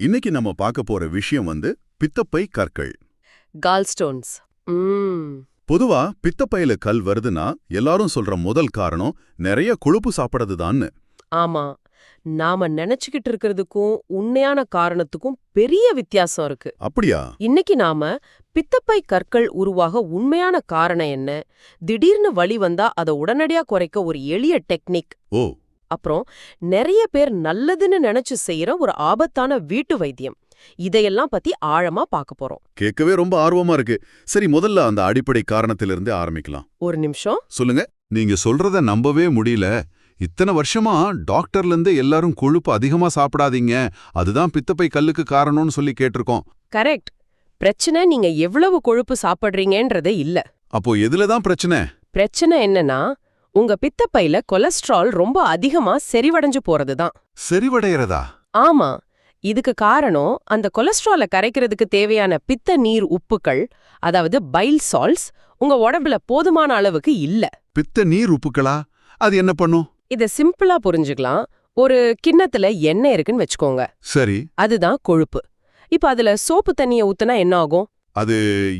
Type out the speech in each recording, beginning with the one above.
இன்னைக்கு நம்ம பார்க்க போற விஷயம் வந்து பித்தப்பை கற்கள். கால்ஸ்டோன்ஸ் பொதுவா பித்தப்பையில கல் வருதுன்னா எல்லாரும் சொல்ற முதல் காரணம் நிறைய கொழுப்பு சாப்பிடுறதுதான்னு. ஆமா. நாம நினைச்சுக்கிட்டு இருக்கிறதுக்கும் உண்மையான காரணத்துக்கும் பெரிய வித்தியாசம் இருக்கு. அப்படியா? இன்னைக்கு நாம பித்தப்பை கற்கள் உருவாக உண்மையான காரணம் என்ன? திடீர்னு வலி வந்தா அதை உடனடியா குறைக்க ஒரு எளிய டெக்னிக். ஓ அப்புறம் நிறைய பேர் நல்லதுன்னு நினைச்சு செய்யற ஒரு ஆபத்தான வீட்டு வைத்தியம். இதையெல்லாம் பத்தி ஆழமா பார்க்க போறோம். கேட்கவே ரொம்ப ஆர்வமா இருக்கு. சரி முதல்ல அந்த அடிப்படை காரணத்திலிருந்தே ஆரம்பிக்கலாம். ஒரு நிமிஷம். சொல்லுங்க. நீங்க சொல்றத நம்பவே முடியல. இத்தனை வருஷமா டாக்டர்ல இருந்து எல்லாரும் கொழுப்பு அதிகமா சாப்பிடாதீங்க. அதுதான் பித்தப்பை கல்லுக்கு காரணம்னு சொல்லி கேட்டிருக்கோம். கரெக்ட். பிரச்சனை நீங்க எவ்வளவு கொழுப்பு சாப்பிடுறீங்கன்றதே இல்ல. அப்போ எதுல தான் பிரச்சனை? பிரச்சனை என்னன்னா உங்க பித்தப்பையில கொலஸ்ட்ரால் ரொம்ப அதிகமா செறிவடைஞ்சு போறதுதான். செறிவடையறதா ஆமா. இதுக்கு காரணம் அந்த கொலஸ்ட்ராலை கரைக்கிறதுக்கு தேவையான பித்த நீர் உப்புக்கள் அதாவது பைல் சால்ட்ஸ் உங்க உடம்புல போதுமான அளவுக்கு இல்ல. பித்த நீர் உப்புக்களா? அது என்ன பண்ணும்? இத சிம்பிளா புரிஞ்சுக்கலாம். ஒரு கிண்ணத்துல எண்ணெய் இருக்குன்னு வச்சுக்கோங்க. சரி. அதுதான் கொழுப்பு. இப்ப அதுல சோப்பு தண்ணிய ஊத்துனா என்ன ஆகும்? அது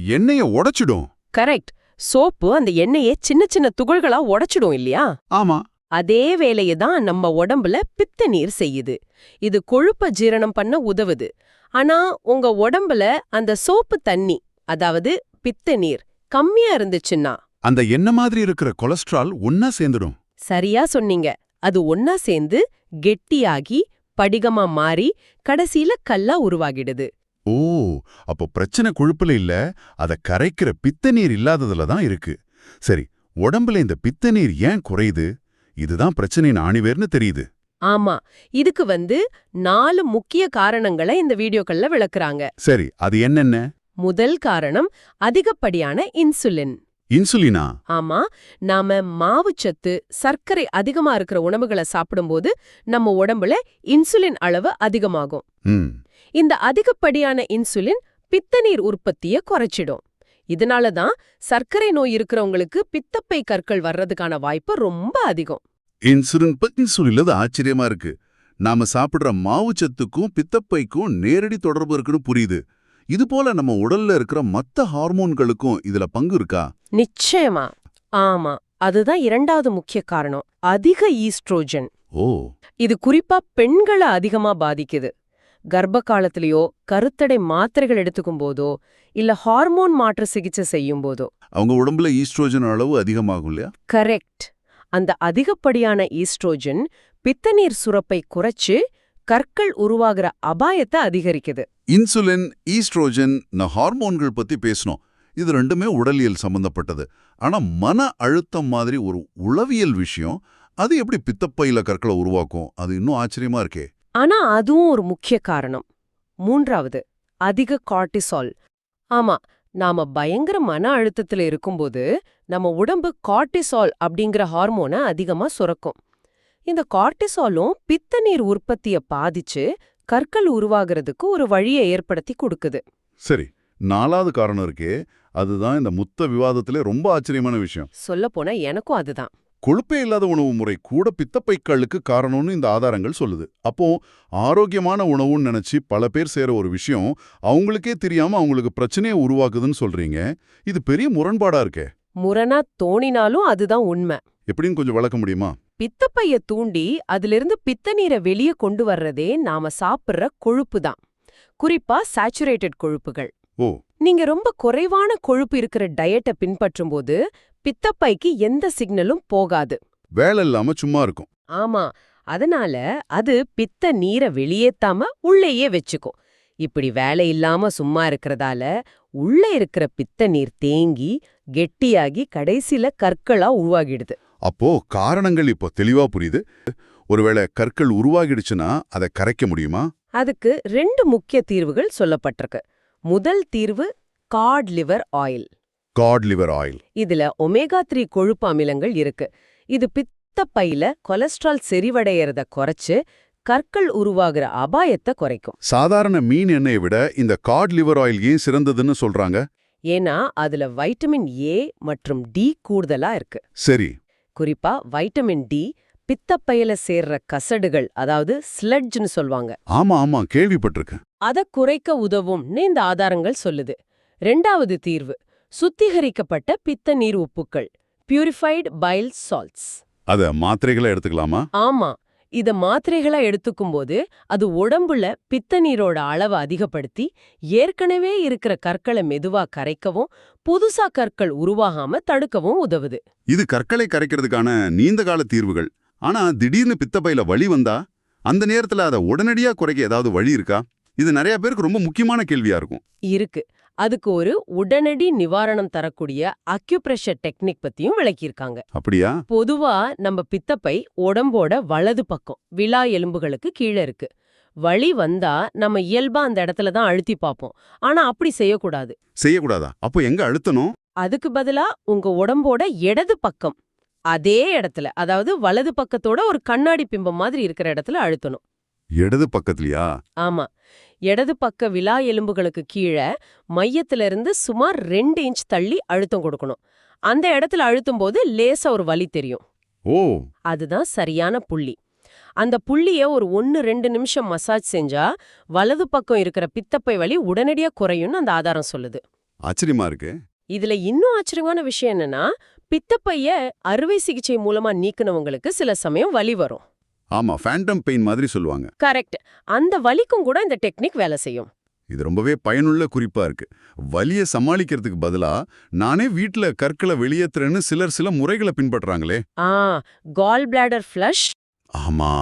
எண்ணெய உடைச்சிடும். கரெக்ட். சோப்பு அந்த எண்ணெயை சின்ன சின்ன துகள்களா உடைச்சிடும் இல்லையா? ஆமா. அதே வேலையை தான் நம்ம உடம்புல பித்த நீர் செய்யுது. இது கொழுப்ப ஜீரணம் பண்ண உதவுது. ஆனா உங்க உடம்புல அந்த சோப்பு தண்ணி அதாவது பித்த நீர் கம்மியா இருந்துச்சுன்னா? அந்த எண்ணெய் மாதிரி இருக்கிற கொலஸ்ட்ரால் ஒன்னா சேர்ந்துடும். சரியா சொன்னீங்க. அது ஒன்னா சேர்ந்து கெட்டியாகி படிகமா மாறி கடைசியில கல்லா உருவாகிடுது. அப்போ பிரச்சனை கொழுப்புல இல்ல அத கரைக்கிற பித்த நீர் இல்லாததுல தான் இருக்கு. சரி உடம்புல இந்த பித்த நீர் ஏன் குறையுது? இதுதான் பிரச்சனையின் ஆணிவேர்னு தெரியுது. ஆமா இதுக்கு வந்து நாலு முக்கிய காரணங்களை இந்த வீடியோக்கள்ல விளக்குறாங்க. சரி அது என்னென்ன? முதல் காரணம் அதிகப்படியான இன்சுலின். இன்சுலினா? ஆமா நாம மாவுச்சத்து சர்க்கரை அதிகமா இருக்கிற உணவுகளை சாப்பிடும்போது நம்ம உடம்புல இன்சுலின் அளவு அதிகமாகும். இந்த அதிகப்படியான இன்சுலின் பித்தநீர் உற்பத்திய குறைச்சிடும். இதனால தான் சர்க்கரை நோய் இருக்கிறவங்களுக்கு பித்தப்பை கற்கள் வர்றதுக்கான வாய்ப்பு ரொம்ப அதிகம். இன்சுலின் பத்தி சொல்லிலது ஆச்சரியமா இருக்கு. நாம சாப்பிடுற மாவுச்சத்துக்கும் பித்தப்பைக்கும் நேரடி தொடர்பு இருக்குன்னு புரியுது. இது போல நம்ம உடல்ல இருக்கிற மத்த ஹார்மோன்களுக்கும் இதுல பங்கு இருக்கா? நிச்சயமா. ஆமா. அதுதான் இரண்டாவது முக்கிய காரணம். அதிக ஈஸ்ட்ரோஜன். ஓ. இது குறிப்பா பெண்களை அதிகமா பாதிக்குது. கர்ப்ப காலத்திலயோ கருத்தடை மாத்திரைகள் எடுத்துக்கும் போதோ இல்ல ஹார்மோன் மாற்று சிகிச்சை செய்யும் போதோ. அவங்க உடம்புல ஈஸ்ட்ரோஜன் அளவு அதிகமாகும் இல்லையா? கரெக்ட். அந்த அதிகப்படியான ஈஸ்ட்ரோஜன் பித்தநீர் சுரப்பை குறைச்சு கற்கள் உருவாகிற அபாயத்தை அதிகரிக்குது. இன்சுலின் ஈஸ்ட்ரோஜன் ஹார்மோன்கள் பத்தி பேசணும் இது ரெண்டுமே உடலியல் சம்பந்தப்பட்டது. ஆனா மன அழுத்தம் மாதிரி ஒரு உளவியல் விஷயம் அது எப்படி பித்தப்பையில கற்களை உருவாக்கும்? அது இன்னும் ஆச்சரியமா இருக்கே. ஆனா அதுவும் ஒரு முக்கிய காரணம். மூன்றாவது அதிக கார்டிசால். ஆமா நாம பயங்கர மன அழுத்தத்துல இருக்கும்போது நம்ம உடம்பு கார்டிசால் அப்படிங்கிற ஹார்மோனை அதிகமா சுரக்கும். இந்த கார்டிசாலும் பித்த நீர் உற்பத்திய பாதிச்சு கற்கள் உருவாகிறதுக்கு ஒரு வழியை ஏற்படுத்தி கொடுக்குது. சரி நாலாவது காரணம் இருக்கே அதுதான் இந்த முத்த விவாதத்திலே ரொம்ப ஆச்சரியமான விஷயம். சொல்லப்போனா எனக்கும் அதுதான். கொழுப்பே இல்லாத உணவு முறை கூட பித்தப்பைக்களுக்கு காரணம்னு இந்த ஆதாரங்கள் சொல்லுது. அப்போ ஆரோக்கியமான உணவுன்னு நினைச்சு பல பேர் செய்யற ஒரு விஷயம் அவங்களுக்கே தெரியாம அவங்களுக்கு பிரச்சனையை உருவாக்குதுன்னு சொல்றீங்க. இது பெரிய முரண்பாடா இருக்கே. முரணா தோணினாலும் அதுதான் உண்மை. எப்படின்னு கொஞ்சம் விளக்க முடியுமா? பித்தப்பைய தூண்டி அதிலிருந்து பித்த நீரை வெளியே கொண்டு வர்றதே நாம சாப்பிடுற கொழுப்பு தான். குறிப்பா சாச்சுரேட்டட் கொழுப்புகள். ஓ. நீங்க ரொம்ப குறைவான கொழுப்பு இருக்கிற டயட்டை பின்பற்றும்போது பித்தப்பைக்கு எந்த சிக்னலும் போகாது. வேலை இல்லாம சும்மா இருக்கும். ஆமா. அதனால அது பித்த நீரை வெளியேத்தாம உள்ளேயே வச்சுக்கும். இப்படி வேலை இல்லாம சும்மா இருக்கறதால உள்ள இருக்கிற பித்த நீர் தேங்கி கெட்டியாகி கடைசில கற்களா உருவாகிடுது. அப்போ காரணங்கள் இப்போ தெளிவா புரியுது. ஒருவேளை கற்கள் உருவாகிடுச்சுன்னா அதை கரைக்க முடியுமா? அதுக்கு ரெண்டு முக்கிய தீர்வுகள் சொல்லப்பட்டிருக்கு. முதல் தீர்வு cod liver oil. Cod liver oil. இதுல ஒமேகா த்ரீ கொழுப்பு அமிலங்கள் இருக்கு. இது பித்தப்பையில கொலஸ்ட்ரால் செறிவடையறத குறைச்சு கற்கள் உருவாகிற அபாயத்தை குறைக்கும். சாதாரண மீன் எண்ணெயை விட இந்த காட் லிவர் ஆயில் ஏன் சிறந்ததுன்னு சொல்றாங்க? ஏன்னா அதுல வைட்டமின் ஏ மற்றும் டி கூடுதலா இருக்கு. சரி. குறிப்பா வைட்டமின் டி பித்தப்பையில சேர்ற கசடுகள் அதாவது ஸ்லட்ஜ்னு சொல்வாங்க. ஆமா ஆமா கேள்விப்பட்டிருக்கேன். அத குறைக்க உதவும்னு இந்த ஆதாரங்கள் சொல்லுது. ரெண்டாவது தீர்வு சுத்திகரிக்கப்பட்ட பித்த நீர் உப்புக்கள் பியூரிஃபைடு பைல் சால்ட்ஸ் அத மாத்திரைகளை எடுத்துக்கலாமா? ஆமா. இத மாத்திரைகளா எடுத்துக்கும்போது அது உடம்புல பித்த நீரோட அளவை அதிகப்படுத்தி ஏற்கனவே இருக்கிற கற்களை மெதுவா கரைக்கவும் புதுசா கற்கள் உருவாகாம தடுக்கவும் உதவுது. இது கற்களை கரைக்கிறதுக்கான நீண்ட கால தீர்வுகள். ஆனா திடீர்னு பித்தப்பையில வலி வந்தா அந்த நேரத்துல அதை உடனடியா குறைக்க ஏதாவது வழி இருக்கா? இது நிறைய பேருக்கு ரொம்ப முக்கியமான கேள்வியா இருக்கும். இருக்கு. அதுக்கு ஒரு உடனடி நிவாரணம் தரக்கூடிய அக்யூப்ரெஷர் டெக்னிக் பத்தியும் விளக்கியிருக்காங்க. அப்படியா? பொதுவா நம்ம பித்தப்பை உடம்போட வலது பக்கம் விலா எலும்புகளுக்கு கீழே இருக்கு. வலி வந்தா நம்ம இயல்பா அந்த இடத்துல தான் அழுத்தி பார்ப்போம். ஆனா அப்படி செய்யக்கூடாது. செய்யக்கூடாதா? அப்போ எங்க அழுத்தணும்? அதுக்கு பதிலா உங்க உடம்போட இடது பக்கம் அதே இடத்துல அதாவது வலது பக்கத்தோட ஒரு கண்ணாடி பிம்பம் மாதிரி இருக்கிற இடத்துல அழுத்தணும். இடது பக்கத்துலயா? ஆமா. இடது பக்க விலா எலும்புகளுக்கு கீழே மையத்துல இருந்து சுமார் ரெண்டு இன்ச் தள்ளி அழுத்தம் கொடுக்கணும். அந்த இடத்துல அழுத்தும் போது லேசா ஒரு வலி தெரியும். ஓ. அதுதான் சரியான புள்ளி. அந்த புள்ளிய ஒரு ஒன்னு ரெண்டு நிமிஷம் மசாஜ் செஞ்சா வலது பக்கம் இருக்கிற பித்தப்பை வலி உடனடியா குறையும்னு அந்த ஆதாரம் சொல்லுது. ஆச்சரியமா இருக்கு. இதுல இன்னும் ஆச்சரியமான விஷயம் என்னன்னா பித்தப்பைய அறுவை சிகிச்சை மூலமா நீக்குனவங்களுக்கு சில சமயம் வலி வரும். ஆமா ஃபேண்டம் பெயின் மாதிரி சொல்லுவாங்க. கரெக்ட் அந்த வலிக்கும் கூட இந்த டெக்னிக் வேலை செய்யும். இது ரொம்பவே பயனுள்ள குறிப்பா இருக்கு. வலிய சமாளிக்கிறதுக்கு பதிலா நானே வீட்ல கற்களை வெளியேத்துறேன்னு சிலர் சில முறைகளை பின்பற்றுறாங்களே. ஆ கால் பிளாடர் ஃப்ளஷ் ஆமா.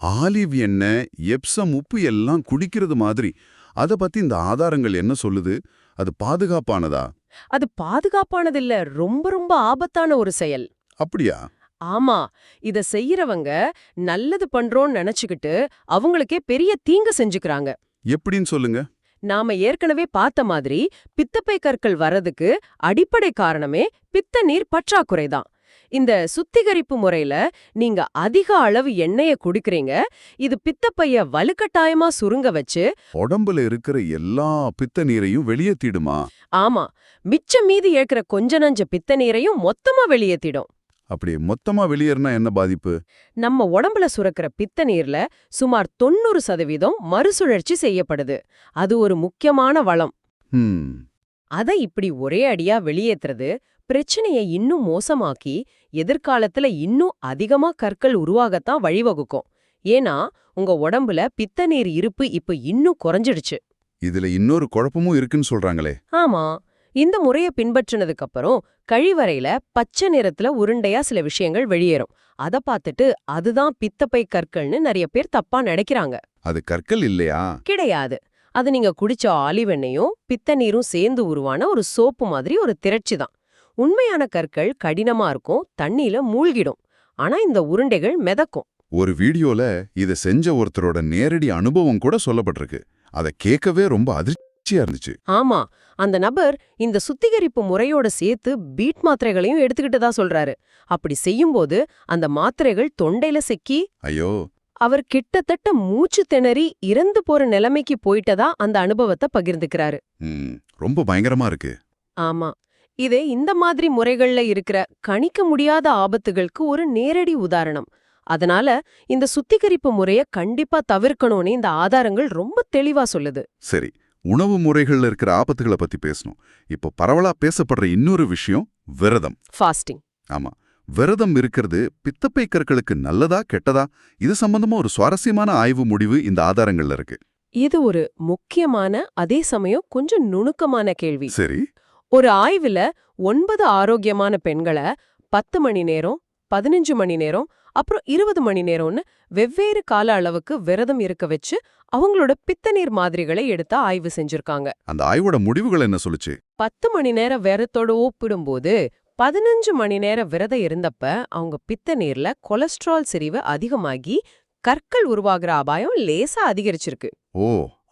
ஆலிவ் எண்ணெய் எப்சம் உப்பு எல்லாம் குடிக்கிறது மாதிரி. அத பத்தி இந்த ஆதாரங்கள் என்ன சொல்லுது? அது பாதுகாப்பானதா? அது பாதுகாப்பானதில்ல ரொம்ப ரொம்ப ஆபத்தான ஒரு செயல். அப்படியா? ஆமா இத செய்யறவங்க நல்லது பண்றோம்னு நினைச்சுக்கிட்டு அவங்களுக்கே பெரிய தீங்கு செஞ்சுக்கிறாங்க. எப்படின்னு சொல்லுங்க. நாம ஏற்கனவே பார்த்த மாதிரி பித்தப்பை கற்கள் வரதுக்கு அடிப்படை காரணமே பித்த நீர் பற்றாக்குறைதான் இந்த சுத்திகரிப்பு முறையில நீங்க அதிக அளவு எண்ணெய குடிக்கிறீங்க இது பித்தப்பைய வலுக்கட்டாயமா சுருங்க வச்சு உடம்புல இருக்கிற எல்லா பித்த நீரையும் வெளியேத்திடுமா? ஆமா மிச்சம் மீதி ஏற்கிற கொஞ்ச நஞ்ச பித்த நீரையும் மொத்தமா வெளியேத்திடும். அப்படி மொத்தமா வெளியேறினா என்ன பாதிப்பு? நம்ம உடம்புல சுரக்கிற பித்த நீர்ல சுமார் தொண்ணூறு சதவீதம் மறுசுழற்சி செய்யப்படுது. அது ஒரு முக்கியமான வளம். அதை இப்படி ஒரே அடியா வெளியேத்துறது பிரச்சனையை இன்னும் மோசமாக்கி எதிர்காலத்துல இன்னும் அதிகமா கற்கள் உருவாகத்தான் வழிவகுக்கும். ஏன்னா உங்க உடம்புல பித்த நீர் இருப்பு இப்ப இன்னும் குறைஞ்சிடுச்சு. இதுல இன்னொரு குழப்பமும் இருக்குன்னு சொல்றாங்களே. ஆமா. இந்த முறைய பின்பற்றினதுக்கு அப்புறம் கழிவறையில பச்சை நிறத்துல உருண்டையா சில விஷயங்கள் வெளியேறும். அத பார்த்துட்டு அதுதான் பித்தப்பை கற்கள்னு நிறைய பேர் தப்பா நினைக்கிறாங்க. அது கற்கள் இல்லையா? கிடையாது. அது நீங்க குடிச்ச ஆலிவ் எண்ணெயும் பித்த நீரும் சேர்ந்து உருவான ஒரு சோப்பு மாதிரி ஒரு திரட்சி தான். உண்மையான கற்கள் கடினமா இருக்கும் தண்ணியில மூழ்கிடும். ஆனா இந்த உருண்டைகள் மிதக்கும். ஒரு வீடியோல இத செஞ்ச ஒருத்தரோட நேரடி அனுபவம் கூட சொல்லப்பட்டிருக்கு. அத கேட்கவே ரொம்ப அதிர்ச்சியா இருந்துச்சு. ஆமா. அந்த நபர் இந்த சுத்திகரிப்பு முறையோட சேர்த்து பீட் மாத்திரைகளையும் எடுத்துக்கிட்டதா சொல்றாரு. அப்படி செய்யும்போது அந்த மாத்திரைகள் தொண்டையில சிக்கி ஐயோ. அவர் கிட்டத்தட்ட மூச்சு திணறி இறந்து போற நிலைமைக்கு போயிட்டதா அந்த அனுபவத்தை பகிர்ந்துக்கிறாரு. ரொம்ப பயங்கரமா இருக்கு. ஆமா. இது இந்த மாதிரி முறைகள்ல இருக்கிற கணிக்க முடியாத ஆபத்துகளுக்கு ஒரு நேரடி உதாரணம். அதனால இந்த சுத்திகரிப்பு முறைய கண்டிப்பா தவிர்க்கணும்னு இந்த ஆதாரங்கள் ரொம்ப தெளிவா சொல்லுது. சரி. உணவு முறைகள்ல இருக்கிற ஆபத்துகளை பத்தி பேசணும். இப்போ பரவலா பேசப்படுற இன்னொரு விஷயம் விரதம். ஃபாஸ்டிங் ஆமா. விரதம் இருக்கிறது பித்தப்பை கற்களுக்கு நல்லதா கெட்டதா? இது சம்பந்தமா ஒரு சுவாரஸ்யமான ஆய்வு முடிவு இந்த ஆதாரங்கள்ல இருக்கு. இது ஒரு முக்கியமான அதே சமயம் கொஞ்சம் நுணுக்கமான கேள்வி. சரி. ஒரு ஆய்வுல ஒன்பது ஆரோக்கியமான பெண்களை பத்து மணி நேரம் பதினஞ்சு மணி நேரம் அப்புறம் இருபது மணி நேரம்னு வெவ்வேறு கால அளவுக்கு விரதம் இருக்க வச்சு அவங்களோட பித்தநீர் மாதிரிகளை எடுத்து ஆய்வு செஞ்சிருக்காங்க. அந்த ஆய்வோட முடிவுகள் என்ன சொல்லுச்சு? பத்து மணி நேர விரதத்தோட ஒப்பிடும்போது பதினஞ்சு மணி நேர விரதம் இருந்தப்ப அவங்க பித்த நீர்ல கொலஸ்ட்ரால் செறிவு அதிகமாகி கற்கள் உருவாகிற அபாயம் லேசா அதிகரிச்சிருக்கு. ஓ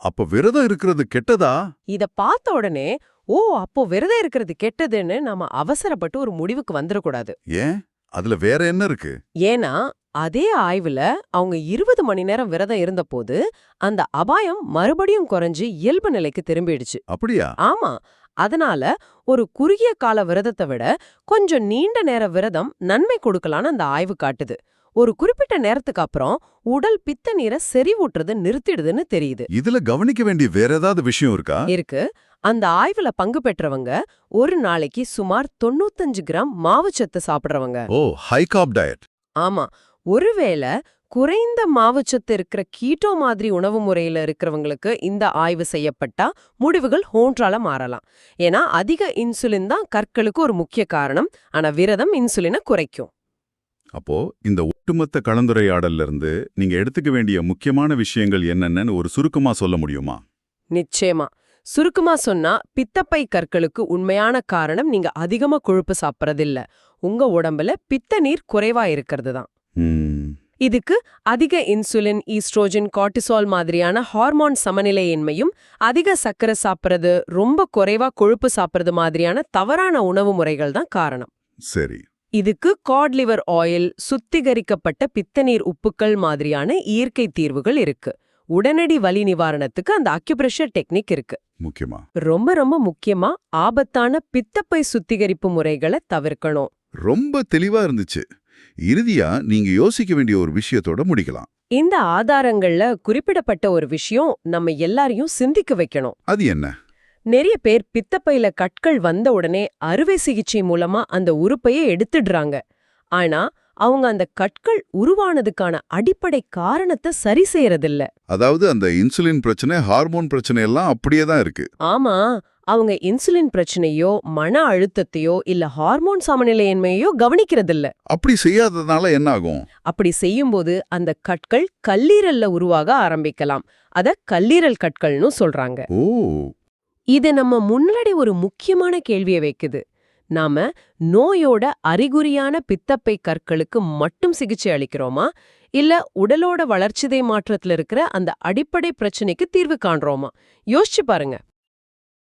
அப்ப விரதம் இருக்கிறது கெட்டதா? இத பார்த்த உடனே ஓ அப்போ விரதம் இருக்கிறது கெட்டதுன்னு நாம அவசரப்பட்டு ஒரு முடிவுக்கு வந்துடக்கூடாது ஏன்? அதுல வேற என்ன இருக்கு? ஏன்னா அதே ஆய்வுல அவங்க இருபது மணி நேரம் விரதம் இருந்தபோது அந்த அபாயம் மறுபடியும் குறைஞ்சு இயல்பு நிலைக்கு திரும்பிடுச்சு. அப்படியா? ஆமா. அதனால ஒரு குறுகிய கால விரதத்தை விட கொஞ்சம் நீண்ட நேர விரதம் நன்மை கொடுக்கலான்னு அந்த ஆய்வு காட்டுது. ஒரு குறிப்பிட்ட நேரத்துக்கு அப்புறம் உடல் பித்த நீரை செறிவூட்டுறது நிறுத்திடுதுன்னு தெரியுது. இதுல கவனிக்க வேண்டிய வேற ஏதாவது விஷயம் இருக்கா? இருக்கு. அந்த ஆய்வுல பங்கு பெற்றவங்க ஒரு நாளைக்கு சுமார் தொண்ணூத்தஞ்சு கிராம் மாவுச்சத்து சாப்பிடுறவங்க. ஓ ஹை டயட் ஆமா. ஒருவேளை குறைந்த மாவுச்சத்து இருக்கிற கீட்டோ மாதிரி உணவு முறையில இருக்கிறவங்களுக்கு இந்த ஆய்வு செய்யப்பட்டா முடிவுகள் ஹோன்றால மாறலாம். ஏன்னா அதிக இன்சுலின் தான் கற்களுக்கு ஒரு முக்கிய காரணம். ஆனா விரதம் இன்சுலினை குறைக்கும். அப்போ இந்த ஒட்டுமொத்த கலந்துரையாடல்ல இருந்து நீங்க எடுத்துக்க வேண்டிய முக்கியமான விஷயங்கள் என்னென்னு ஒரு சுருக்கமா சொல்ல முடியுமா? நிச்சயமா. சுருக்கமா சொன்னா பித்தப்பை கற்களுக்கு உண்மையான காரணம் நீங்க அதிகமா கொழுப்பு சாப்பிட்றதில்ல. உங்க உடம்புல பித்த நீர் குறைவா இருக்கிறது தான். இதுக்கு அதிக இன்சுலின் ஈஸ்ட்ரோஜன் கார்டிசால் மாதிரியான ஹார்மோன் சமநிலையின்மையும் அதிக சர்க்கரை சாப்பிட்றது ரொம்ப குறைவா கொழுப்பு சாப்பிட்றது மாதிரியான தவறான உணவு முறைகள் தான் காரணம். சரி. இதுக்கு காட் லிவர் ஆயில் சுத்திகரிக்கப்பட்ட பித்தநீர் உப்புக்கள் மாதிரியான இயற்கை தீர்வுகள் இருக்கு. உடனடி வலி நிவாரணத்துக்கு அந்த அக்யுப்ரெஷர் டெக்னிக் இருக்கு. முக்கியமா? ரொம்ப ரொம்ப முக்கியமா ஆபத்தான பித்தப்பை சுத்திகரிப்பு முறைகளை தவிர்க்கணும். ரொம்ப தெளிவா இருந்துச்சு. இறுதியா நீங்க யோசிக்க வேண்டிய ஒரு விஷயத்தோட முடிக்கலாம். இந்த ஆதாரங்கள்ல குறிப்பிடப்பட்ட ஒரு விஷயம் நம்ம எல்லாரையும் சிந்திக்க வைக்கணும். அது என்ன? நிறைய பேர் பித்தப்பையில கற்கள் வந்த உடனே அறுவை சிகிச்சை மூலமா அந்த உறுப்பையே எடுத்துடுறாங்க. ஆனா அவங்க அந்த கற்கள் உருவானதுக்கான அடிப்படை காரணத்தை சரி செய்யறதில்ல. அதாவது அந்த இன்சுலின் பிரச்சனை ஹார்மோன் பிரச்சனை எல்லாம் அப்படியே தான் இருக்கு. ஆமா அவங்க இன்சுலின் பிரச்சனையோ மன அழுத்தத்தையோ இல்ல ஹார்மோன் சமநிலையின்மையோ கவனிக்கிறதில்ல. அப்படி செய்யாததுனால என்ன ஆகும்? அப்படி செய்யும்போது அந்த கற்கள் கல்லீரல்ல உருவாக ஆரம்பிக்கலாம். அத கல்லீரல் கற்கள்னு சொல்றாங்க. ஓ. இது நம்ம முன்னாடி ஒரு முக்கியமான கேள்வியை வைக்குது. நாம நோயோட அறிகுறியான பித்தப்பை கற்களுக்கு மட்டும் சிகிச்சை அளிக்கிறோமா? இல்ல உடலோட வளர்ச்சிதை மாற்றத்துல இருக்கிற அந்த அடிப்படை பிரச்சனைக்கு தீர்வு காண்றோமா? யோசிச்சு பாருங்க.